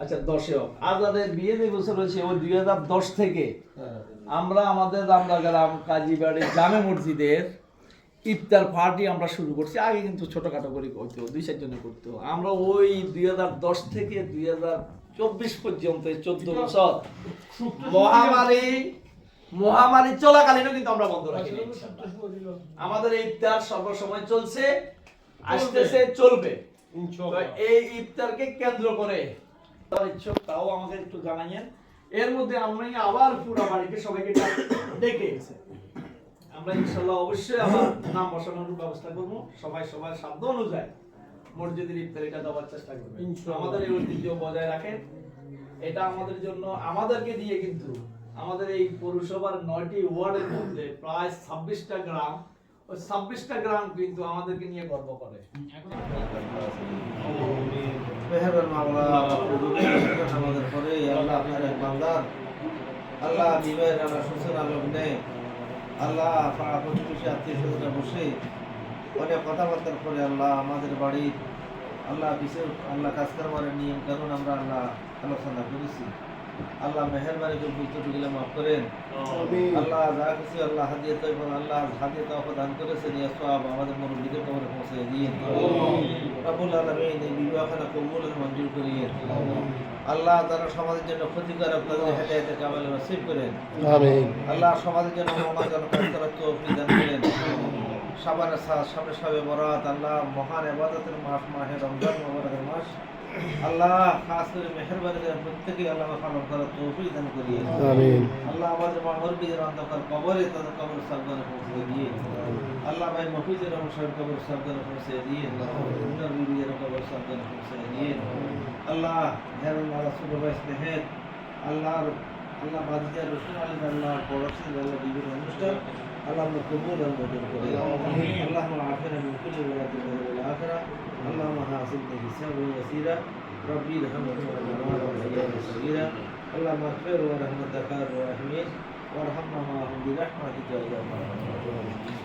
আচ্ছা দশে আজাদের বিয়ে যে বছর হয়েছে ওই দুই হাজার দশ থেকে। আমরা আমাদের রামদাগ্রাম কাজীবাড়ি জামে মসজিদের ইফতার পার্টি আমরা শুরু করছি। আগে কিন্তু ছোটখাটো করে করতো দুই চারজনে করতো আমরা ওই দুই হাজার দশ থেকে দুই হাজার চব্বিশ পর্যন্ত চোদ্দ বছর মহামারী মহামারী চলাকালীনও কিন্তু আমরা বন্ধ রাখি আমাদের ইফতার সর্বসময় চলছে আসতেছে চলবে। এই ইফতারকে কেন্দ্র করে তার ইচ্ছুক তাও আমাকে একটু জানাইয়েন। এর মধ্যে আবার পুরো বাড়িকে সবাইকে ডেকে আমরা ইনশাল্লাহ অবশ্যই আবার নাম বসানোর ব্যবস্থা করব। সবাই সবার সাধ্য অনুযায়ী মসজিদের ইফতারিটা দেওয়ার চেষ্টা করবে। আমাদের এই ঐতিহ্য বজায় রাখেন। এটা আমাদের জন্য আমাদেরকে দিয়ে কিন্তু আমাদের এই পৌরসভার নয়টি ওয়ার্ডের মধ্যে প্রায় ছাব্বিশটা গ্রাম ওই ছাব্বিশটা গ্রাম কিন্তু আমাদেরকে নিয়ে গর্ব করে। মেহেরবান মাওলা আমাদের পরে আল্লাহ আপনার এক বান্দার আল্লাহ বিবাহের রানা সূচনা লগ্নে আল্লাহ পাড়া প্রতিবেশী আত্মীয় স্বজনরা বসে অনেক কথাবার্তার পরে আল্লাহ আমাদের বাড়ির আল্লাহ বিশেষ আল্লাহ কাজ করবার নিয়ম কারণ আমরা আল্লাহ আলোচনা করেছি। আল্লাহ মেহরবানি করে বুঝতে মাফ করেন। আল্লাহ যা কিছু আল্লাহ হাদিয়ে তো এবং আল্লাহ হাদিয়ে তো দান করেছেন ইয়া সওয়াব আমাদের মুরব্বীদের কবরে পৌঁছে দিয়ে রাবুল আলমিন এই বিবাহখানা কবুল মঞ্জুর করিয়ে আল্লাহ তারা সমাজের জন্য তাদের হেদায়তে কামাল নসিব করেন। আল্লাহ সমাজের জন্য মহাজন কাজ করার তৌফিক দান করেন। সাবান সামনে সাবে বরাত আল্লাহ মহান ইবাদতের মাস মাহে রমজান মুবারকের মাস। আল্লাহ খাস করে মেহেরবানি করে প্রত্যেকেই আল্লাহ পালন করার তৌফিক দান করিয়ে আল্লাহ আমাদের মহরবিদের অন্ধকার কবরে তাদের কবর সাবধানে পৌঁছে দিয়ে আল্লাহ ভাই মফিজের সাহেব কবর সাবধানে পৌঁছে দিয়ে উনার বিবিদের কবর সাবধানে পৌঁছে দিয়ে আল্লাহ হেরুল আল্লাহ সুবহাই স্নেহের আল্লাহর আল্লাহ বাদিজার রসুল আলী আল্লাহ পড়াশি আল্লাহ বিবির অনুষ্ঠান আল্লাহ আমরা কবুল আর মজুর করে আল্লাহ আখেরা من كل ولاد والآخرة اللهم حاسبني حسابا يسيرا ربي ارحمهما كما ربياني صغيرا اللهم اغفر ورحمتك الراحمين وارحمنا معهم برحمتك يا ارحم الراحمين